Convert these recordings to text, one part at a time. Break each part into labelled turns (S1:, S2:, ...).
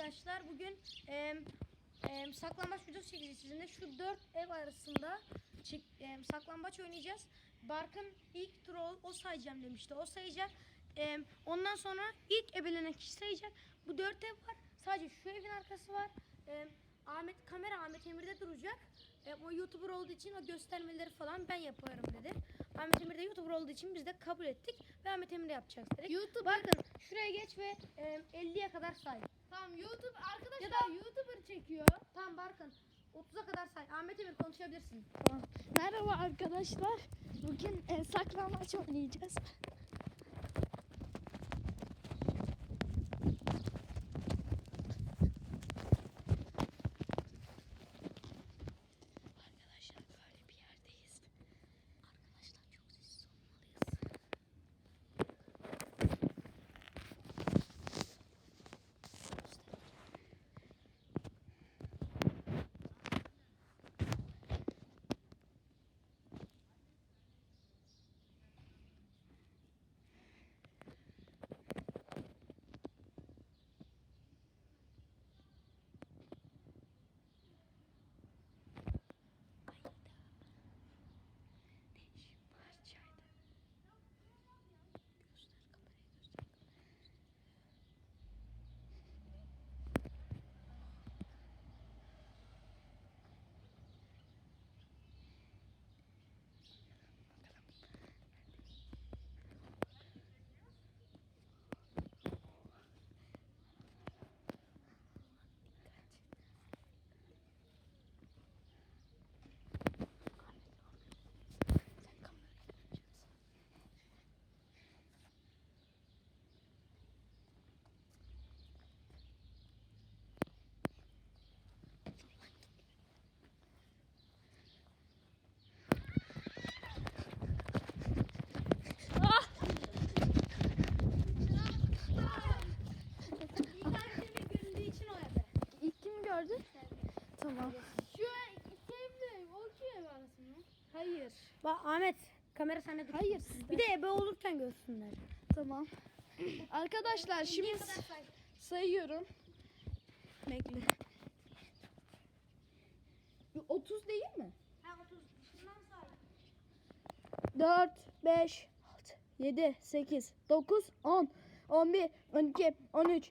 S1: arkadaşlar. Bugün e, e, saklambaç videosu çekeceğiz sizinle. Şu dört ev arasında çek, e, saklambaç oynayacağız. Barkın ilk troll o sayacağım demişti. O sayacak. E, ondan sonra ilk ebelenen kişi sayacak. Bu dört ev var. Sadece şu evin arkası var. E, Ahmet kamera Ahmet Emir'de duracak. E, o YouTuber olduğu için o göstermeleri falan ben yaparım dedi. Ahmet Emir de YouTuber olduğu için biz de kabul ettik ve Ahmet Emir de yapacağız dedik.
S2: YouTuber.
S1: Bakın şuraya geç ve e, 50'ye kadar say.
S2: Tamam YouTube arkadaşlar
S1: Ya da-
S2: YouTuber çekiyor.
S1: Tamam Barkın 30'a kadar say. Ahmet Emir konuşabilirsin.
S3: Merhaba arkadaşlar. Bugün e, saklambaç oynayacağız. Tamam.
S2: Şu iki evde o iki ev arası mı?
S1: Hayır. Bak Ahmet kamera sende dur.
S3: Hayır sizde.
S1: Bir de ebe olurken görsünler.
S3: Tamam. Arkadaşlar şimdi sayıyorum. Bekle. 30 değil mi?
S1: Ha 30. Şundan say.
S3: 4, 5, 6, 7, 8, 9, 10, 11, 12, 13,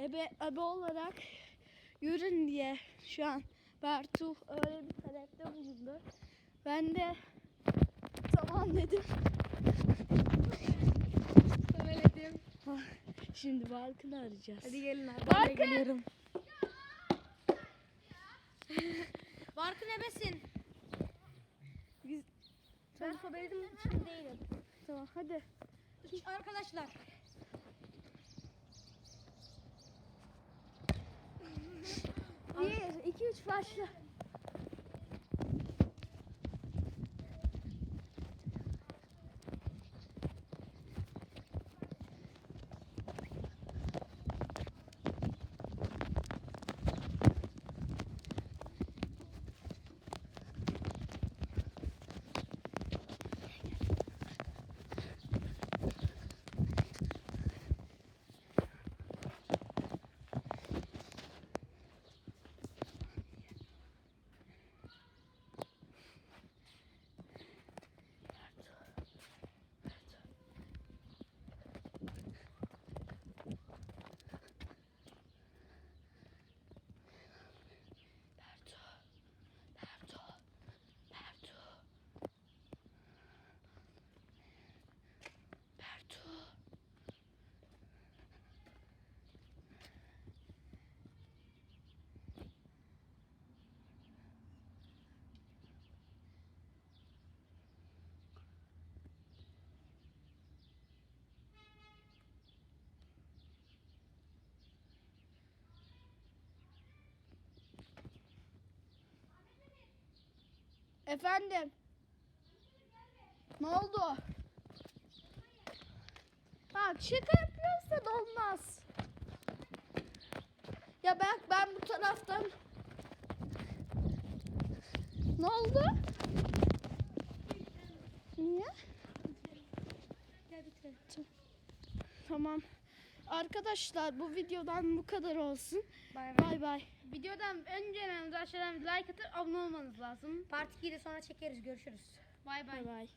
S3: Ebe, ebe olarak yürün diye şu an Bertu öyle bir talepte bulundu. Ben de tamam dedim.
S2: Söyledim.
S3: Şimdi Barkın'ı arayacağız.
S1: Hadi gelin abi.
S3: Barkın!
S1: Ben de geliyorum. Barkın ebesin.
S3: Biz,
S1: Ben sobeledim için değilim.
S3: tamam hadi.
S1: Arkadaşlar.
S3: Bir, iki, üç başla. Efendim. Ne oldu? Ha şaka yapıyorsa da olmaz. Ya ben ben bu taraftan Ne oldu? Niye? Tamam. Arkadaşlar bu videodan bu kadar olsun.
S1: Bay bay.
S3: Bay bay.
S2: Videodan önce aşağıdan like atıp abone olmanız lazım.
S1: Part 2'de sonra çekeriz. Görüşürüz.
S2: Bay bay.
S3: Bay bay.